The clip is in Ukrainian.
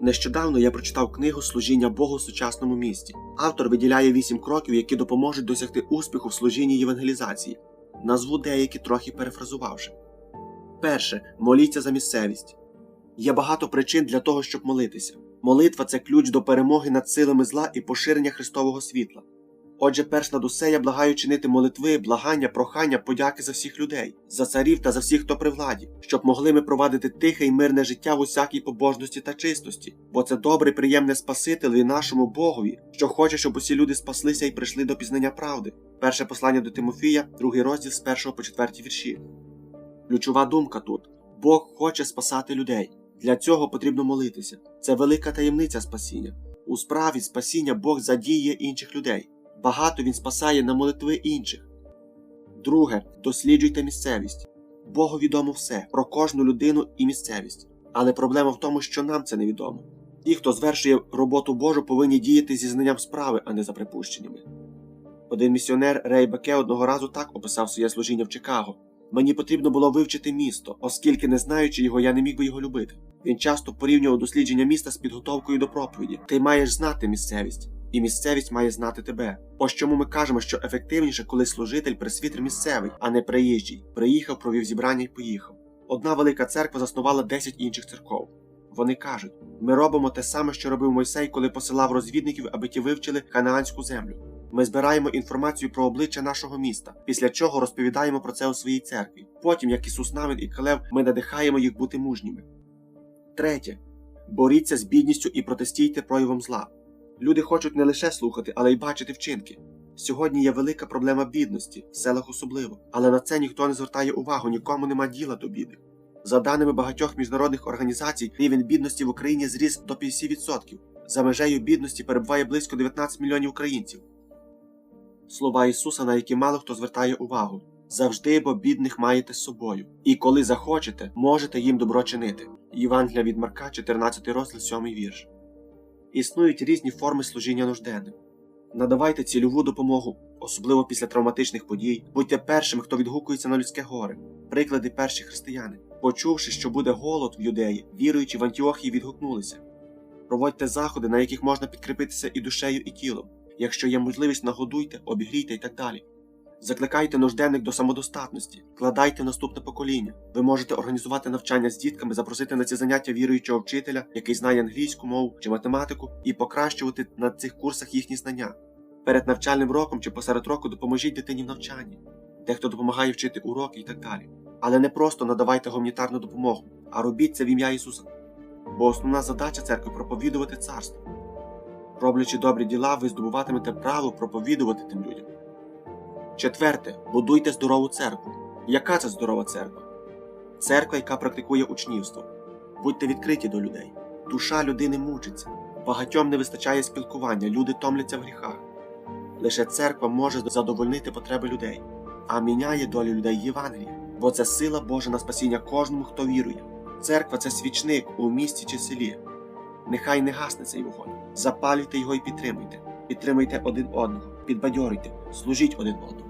Нещодавно я прочитав книгу Служіння Богу в сучасному місті. Автор виділяє вісім кроків, які допоможуть досягти успіху в служінні євангелізації. Назву деякі трохи перефразувавши. Перше. Моліться за місцевість. Є багато причин для того, щоб молитися. Молитва це ключ до перемоги над силами зла і поширення Христового світла. Отже, перш над усе я благаю чинити молитви, благання, прохання, подяки за всіх людей, за царів та за всіх, хто при владі, щоб могли ми провадити тихе і мирне життя в усякій побожності та чистості, бо це добре, і приємне Спасителеві нашому Богові, що хоче, щоб усі люди спаслися і прийшли до пізнання правди. Перше послання до Тимофія, другий розділ з 1 по 4 вірші. Ключова думка тут: Бог хоче спасати людей. Для цього потрібно молитися. Це велика таємниця спасіння. У справі спасіння Бог задіє інших людей. Багато він спасає на молитви інших. Друге, досліджуйте місцевість. Богу відомо все про кожну людину і місцевість. Але проблема в тому, що нам це невідомо. Ті, хто звершує роботу Божу, повинні діяти зі знанням справи, а не за припущеннями. Один місіонер Рей Беке одного разу так описав своє служіння в Чикаго. Мені потрібно було вивчити місто, оскільки, не знаючи його, я не міг би його любити. Він часто порівнював дослідження міста з підготовкою до проповіді. Ти маєш знати місцевість, і місцевість має знати тебе. Ось чому ми кажемо, що ефективніше, коли служитель пресвітер місцевий, а не приїжджий. Приїхав, провів зібрання і поїхав. Одна велика церква заснувала 10 інших церков. Вони кажуть: ми робимо те саме, що робив Мойсей, коли посилав розвідників, аби ті вивчили ханаанську землю. Ми збираємо інформацію про обличчя нашого міста, після чого розповідаємо про це у своїй церкві. Потім, як Ісус Навин і Калев, ми надихаємо їх бути мужніми. Третє. Боріться з бідністю і протестійте проявом зла. Люди хочуть не лише слухати, але й бачити вчинки. Сьогодні є велика проблема бідності, в селах особливо, але на це ніхто не звертає увагу, нікому нема діла до біди. За даними багатьох міжнародних організацій, рівень бідності в Україні зріс до 50%. За межею бідності перебуває близько 19 мільйонів українців. Слова Ісуса, на які мало хто звертає увагу. Завжди, бо бідних маєте з собою, і коли захочете, можете їм добро чинити. Євангелія від Марка, 14 розділ, 7 вірш. Існують різні форми служіння нужденним. Надавайте цільову допомогу, особливо після травматичних подій. Будьте першими, хто відгукується на людське горе. Приклади перші християни. Почувши, що буде голод в юдеї, віруючи в Антіохії, відгукнулися. Проводьте заходи, на яких можна підкріпитися і душею, і тілом. Якщо є можливість, нагодуйте, обігрійте і так далі. Закликайте нужденних до самодостатності, вкладайте наступне покоління. Ви можете організувати навчання з дітками, запросити на ці заняття віруючого вчителя, який знає англійську мову чи математику, і покращувати на цих курсах їхні знання. Перед навчальним роком чи посеред року допоможіть дитині в навчанні, дехто допомагає вчити уроки і так далі. Але не просто надавайте гуманітарну допомогу, а робіть це в ім'я Ісуса. Бо основна задача церкви проповідувати царство. Роблячи добрі діла, ви здобуватимете право проповідувати тим людям. Четверте, будуйте здорову церкву. Яка це здорова церква? Церква, яка практикує учнівство. Будьте відкриті до людей. Душа людини мучиться. Багатьом не вистачає спілкування, люди томляться в гріхах. Лише церква може задовольнити потреби людей, а міняє долю людей Євангелія, бо це сила Божа на спасіння кожному, хто вірує. Церква це свічник у місті чи селі. Нехай не гасне цей вогонь. Запалюйте його і підтримуйте. Підтримуйте один одного, підбадьорюйте, служіть один одному.